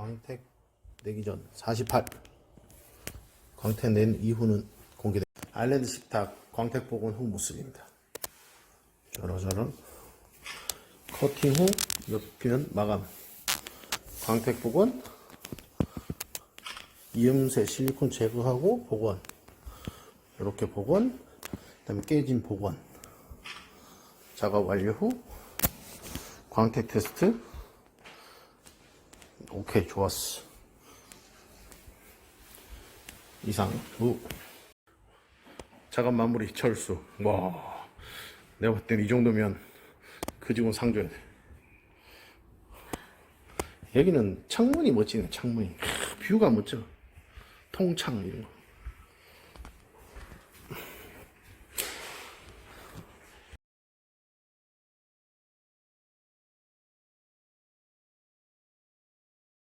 광택 내기 전 48. 광택 낸 이후는 공개됩니다. 아일랜드 식탁 광택 복원 후 모습입니다. 저러저런 커팅 후 옆면 마감. 광택 복원 이음새 실리콘 제거하고 복원. 이렇게 복원. 그 다음에 깨진 복원. 작업 완료 후 광택 테스트. 오케이 좋았어. 이상 후 작업 마무리 철수. 와 내가 봤을 땐 이 정도면 그 직원 상 줘야 돼. 여기는 창문이 멋지네 창문이 크, 뷰가 멋져 통창 이런 거